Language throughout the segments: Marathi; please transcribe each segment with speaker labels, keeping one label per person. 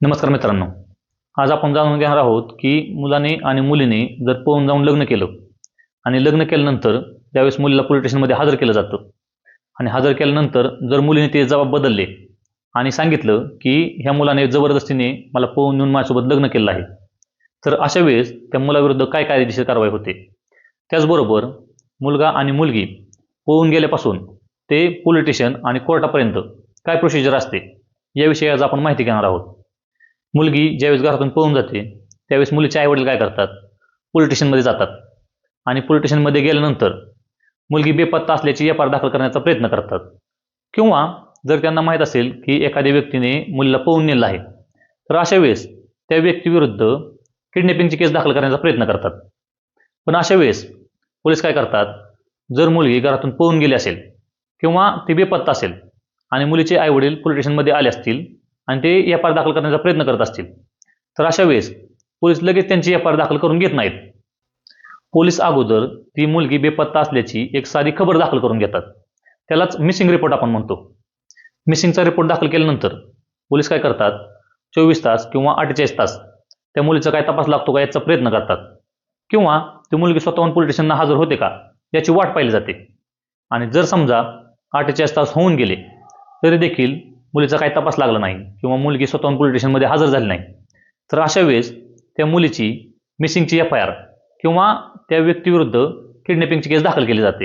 Speaker 1: नमस्कार मित्रांनो. आज आपण जाणून घेणार आहोत की मुलाने आणि मुलीने जर पळून जाऊन लग्न केलं आणि लग्न केल्यानंतर त्यावेळेस मुलीला पोलीस स्टेशनमध्ये हजर केलं जातं आणि हजर केल्यानंतर जर मुलीने ते जबाब बदलले आणि सांगितलं की ह्या मुलाने जबरदस्तीने मला पळून नेऊन माझ्यासोबत लग्न केलं आहे तर अशा वेळेस त्या मुलाविरुद्ध काय कायदेशीर कारवाई होते? त्याचबरोबर मुलगा आणि मुलगी पळून गेल्यापासून ते पोलीस स्टेशन आणि कोर्टापर्यंत काय प्रोसिजर असते याविषयी आज आपण माहिती घेणार आहोत. मुलगी ज्यावेळेस घरातून पळून जाते त्यावेळेस मुलीचे आईवडील काय करतात? पोलीस स्टेशनमध्ये जातात. आणि पोलीस स्टेशनमध्ये गेल्यानंतर मुलगी बेपत्ता असल्याची एफ दाखल करण्याचा प्रयत्न करतात. किंवा जर त्यांना माहीत असेल की एखाद्या व्यक्तीने मुलीला पळून नेलं आहे तर अशा वेळेस त्या व्यक्तीविरुद्ध किडनॅपिंगची केस दाखल करण्याचा प्रयत्न करतात. पण अशा वेळेस पोलीस काय करतात? जर मुलगी घरातून पळून गेली असेल किंवा ती बेपत्ता असेल आणि मुलीचे आईवडील पोलीस स्टेशनमध्ये आले असतील आणि ते एफ आर दाखल करण्याचा प्रयत्न करत असतील. तर अशा वेळेस पोलीस लगेच त्यांची एफ आर दाखल करून घेत नाहीत. पोलीस अगोदर ती मुलगी बेपत्ता असल्याची एक साधी खबर दाखल करून घेतात. त्यालाच मिसिंग रिपोर्ट आपण म्हणतो. मिसिंगचा रिपोर्ट दाखल केल्यानंतर पोलीस काय करतात? चोवीस तास किंवा अठ्ठेचाळीस तास त्या मुलीचा काय तपास लागतो का याचा प्रयत्न करतात. किंवा ती मुलगी स्वतःहून पोलीस स्टेशनला हजर होते का याची वाट पाहिली जाते. आणि जर समजा अठ्ठेचाळीस तास होऊन गेले तरी देखील मुलीचा काही तपास लागला नाही किंवा मुलगी स्वतःहून पोलीस स्टेशनमध्ये हजर झाली नाही. तर अशा वेळेस त्या मुलीची मिसिंगची एफ आय आर किंवा त्या व्यक्तीविरुद्ध किडनॅपिंगची केस दाखल केली जाते.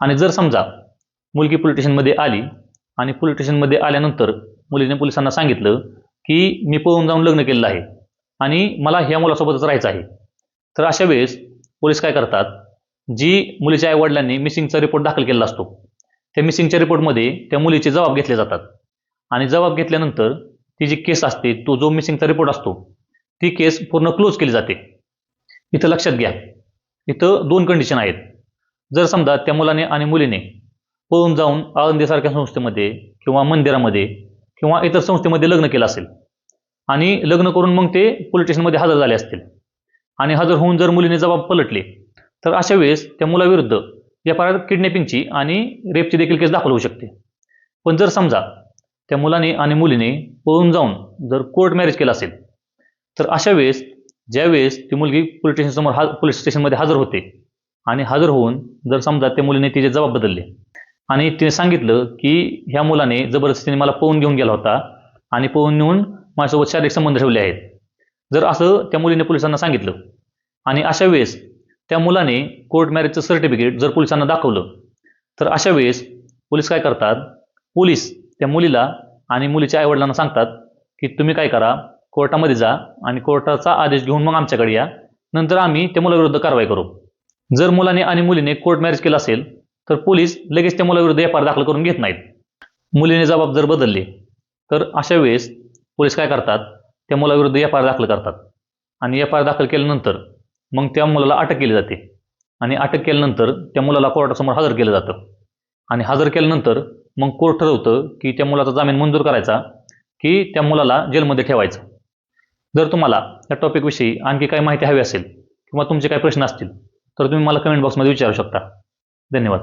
Speaker 1: आणि जर समजा मुलगी पोलीस स्टेशनमध्ये आली आणि पोलीस स्टेशनमध्ये आल्यानंतर मुलीने पोलिसांना सांगितलं की मी पळून जाऊन लग्न केलेलं आहे आणि मला ह्या मुलासोबतच राहायचं आहे. तर अशा वेळेस पोलीस काय करतात? जी मुलीच्या आईवडिलांनी मिसिंगचा रिपोर्ट दाखल केलेला असतो त्या मिसिंगच्या रिपोर्टमध्ये त्या मुलीचे जबाब घेतले जातात. आणि जबाब घेतल्यानंतर ती जी केस असते तो जो मिसिंगचा रिपोर्ट असतो ती केस पूर्ण क्लोज केली जाते. इथं लक्षात घ्या. इथं दोन कंडिशन आहेत. जर समजा त्या मुलाने आणि मुलीने पळून जाऊन आळंदीसारख्या संस्थेमध्ये किंवा मंदिरामध्ये किंवा इतर संस्थेमध्ये लग्न केलं असेल आणि लग्न करून मग ते पोलीस स्टेशनमध्ये हजर झाले असतील आणि हजर होऊन जर मुलीने जबाब पलटले तर अशा वेळेस त्या मुलाविरुद्ध या पारात किडनॅपिंगची आणि रेपची देखील केस दाखल होऊ शकते. पण जर समजा त्या मुलाने आणि मुलीने पळून जाऊन जर कोर्ट मॅरेज केला असेल तर अशा वेळेस ज्यावेळेस ती मुलगी पोलीस स्टेशनसमोर हा पोलीस स्टेशनमध्ये हजर होते आणि हजर होऊन जर समजा त्या मुलीने तिचे जबाब बदलले आणि तिने सांगितलं की ह्या मुलाने जबरदस्तीने मला पळून घेऊन गेला होता आणि पळून नेऊन माझ्यासोबत शारीरिक संबंध ठेवले आहेत. जर असं त्या मुलीने पोलिसांना सांगितलं आणि अशा वेळेस त्या मुलाने कोर्ट मॅरेजचं सर्टिफिकेट जर पोलिसांना दाखवलं तर अशा वेळेस पोलीस काय करतात? पोलीस त्या मुलीला आणि मुलीच्या आईवडिलांना सांगतात की तुम्ही काय करा कोर्टामध्ये जा आणि कोर्टाचा आदेश घेऊन मग आमच्याकडे या. नंतर आम्ही त्या मुलाविरुद्ध कारवाई करू. जर मुलाने आणि मुलीने कोर्ट मॅरेज केलं असेल तर पोलीस लगेच त्या मुलाविरुद्ध एफ आर दाखल करून घेत नाहीत. मुलीने जबाब जर बदलले तर अशा वेळेस पोलीस काय करतात? त्या मुलाविरुद्ध एफ आर दाखल करतात. आणि एफ आर दाखल केल्यानंतर मग त्या मुलाला अटक केली जाते. आणि अटक केल्यानंतर त्या मुलाला कोर्टासमोर हजर केलं जातं. आणि हजर केल्यानंतर मग कोर्ट ठरवतं की त्या मुलाचा जामीन मंजूर करायचा की त्या मुलाला जेलमध्ये ठेवायचं. जर तुम्हाला या टॉपिकविषयी आणखी काही माहिती हवी असेल किंवा तुमचे काही प्रश्न असतील तर तुम्ही मला कमेंट बॉक्समध्ये विचारू शकता. धन्यवाद.